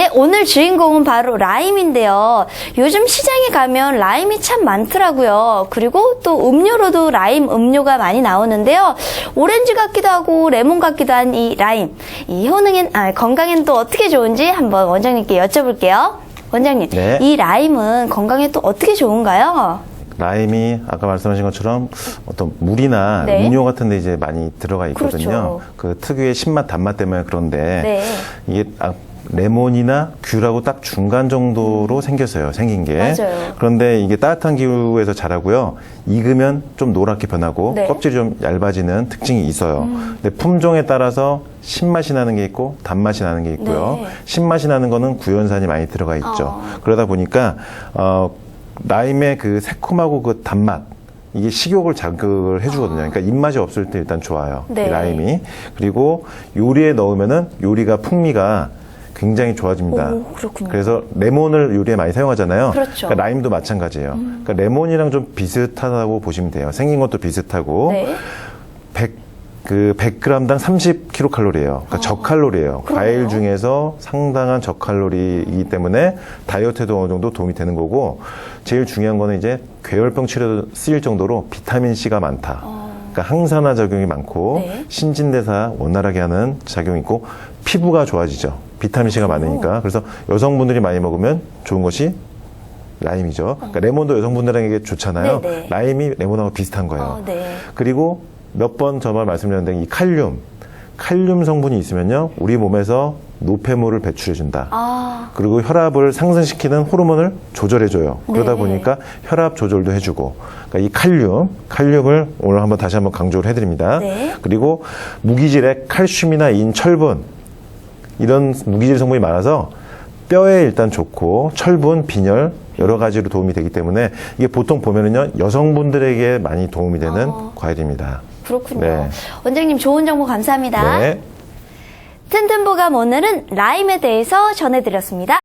네, 오늘 주인공은 바로 라임인데요. 요즘 시장에 가면 라임이 참 많더라고요. 그리고 또 음료로도 라임 음료가 많이 나오는데요. 오렌지 같기도 하고 레몬 같기도 한 이 라임. 이 효능엔, 아, 건강엔 또 어떻게 좋은지 한번 원장님께 여쭤볼게요. 원장님, 네. 이 라임은 건강에 또 어떻게 좋은가요? 라임이 아까 말씀하신 것처럼 어떤 물이나 네. 음료 같은 데 이제 많이 들어가 있거든요. 그렇죠. 그 특유의 신맛, 단맛 때문에 그런데 네. 이게 아, 레몬이나 귤하고 딱 중간 정도로 생겼어요. 생긴 게. 맞아요. 그런데 이게 따뜻한 기후에서 자라고요. 익으면 좀 노랗게 변하고 네. 음. 껍질이 좀 얇아지는 특징이 있어요. 근데 품종에 따라서 신맛이 나는 게 있고 단맛이 나는 게 있고요. 네. 신맛이 나는 거는 구연산이 많이 들어가 있죠. 어. 그러다 보니까 어, 라임의 그 새콤하고 그 단맛 이게 식욕을 자극을 해주거든요. 그러니까 입맛이 없을 때 일단 좋아요. 이 네. 라임이 그리고 요리에 넣으면은 요리가 풍미가 굉장히 좋아집니다. 오. 그래서 레몬을 요리에 많이 사용하잖아요. 그렇죠. 음. 러니까 라임도 마찬가지예요. 그러니까 레몬이랑 좀 비슷하다고 보시면 돼요. 생긴 것도 비슷하고 네. 100, 그 100g당 30kcal예요. 그러니까 저칼로리예요. 과일 중에서 상당한 저칼로리이기 때문에 다이어트에도 어느 정도 도움이 되는 거고 제일 중요한 거는 이제 괴혈병 치료에 쓰일 정도로 비타민 C가 많다. 그러니까 항산화 작용이 많고 네. 신진대사 원활하게 하는 작용이 있고 피부가 좋아지죠. 비타민 C가 많으니까. 그래서 여성분들이 많이 먹으면 좋은 것이 라임이죠. 그러니까 레몬도 여성분들에게 좋잖아요. 네네. 라임이 레몬하고 비슷한 거예요. 어, 네. 그리고 몇 번 저번 말씀드렸는데 이 칼륨, 칼륨 성분이 있으면요 우리 몸에서 노폐물을 배출해준다. 아, 그리고 혈압을 상승시키는 호르몬을 조절해줘요. 그러다 네. 보니까 혈압 조절도 해주고, 그러니까 이 칼륨, 칼륨을 오늘 한번 다시 한번 강조를 해드립니다. 네. 그리고 무기질의 칼슘이나 인, 철분 이런 무기질 성분이 많아서 뼈에 일단 좋고 철분, 빈혈 여러 가지로 도움이 되기 때문에 이게 보통 보면은요 여성분들에게 많이 도움이 되는 어. 과일입니다. 그렇군요. 네. 원장님 좋은 정보 감사합니다. 네. 튼튼보감 오늘은 라임에 대해서 전해드렸습니다.